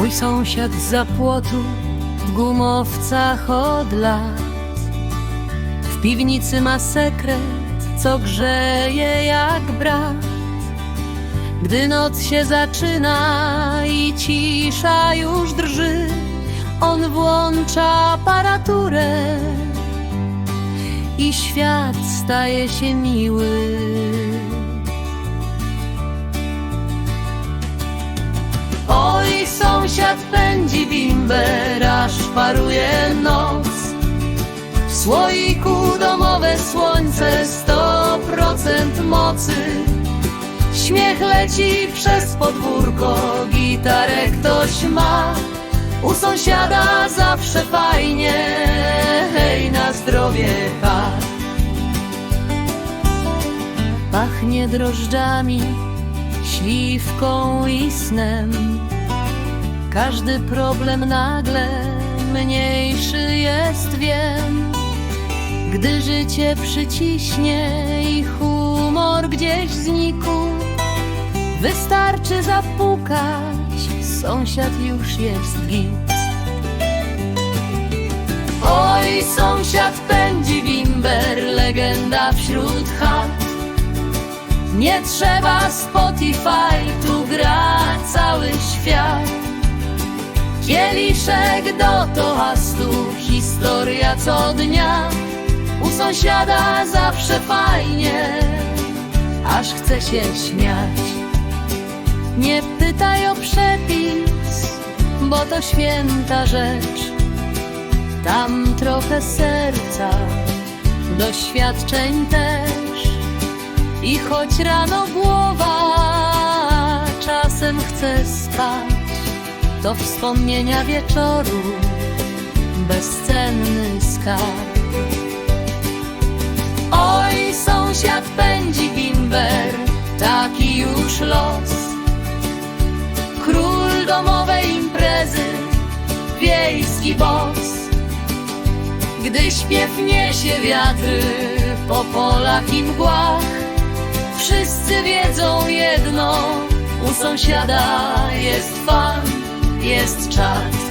Mój sąsiad za płotu w gumowcach od lat W piwnicy ma sekret, co grzeje jak brat Gdy noc się zaczyna i cisza już drży On włącza aparaturę i świat staje się miły. Pędzi bimber, aż paruje noc. W słoiku domowe słońce, sto procent mocy. Śmiech leci przez podwórko, gitarę ktoś ma. U sąsiada zawsze fajnie, hej, na zdrowie tak. Pachnie drożdżami, śliwką i snem. Każdy problem nagle mniejszy jest, wiem. Gdy życie przyciśnie i humor gdzieś znikł, wystarczy zapukać, sąsiad już jest git. Oj, sąsiad pędzi bimber, legenda wśród chat. Nie trzeba Spotify, Kieliszek do toastu, historia co dnia. U sąsiada zawsze fajnie, aż chce się śmiać. Nie pytaj o przepis, bo to święta rzecz. Tam trochę serca, doświadczeń też. I choć rano głowa czasem chce spać, to wspomnienia wieczoru bezcenny skarb. Oj, sąsiad pędzi bimber, taki już los. Król domowej imprezy, wiejski boss. Gdy śpiew niesie wiatry po polach i mgłach, wszyscy wiedzą jedno, u sąsiada jest fan, jest czat.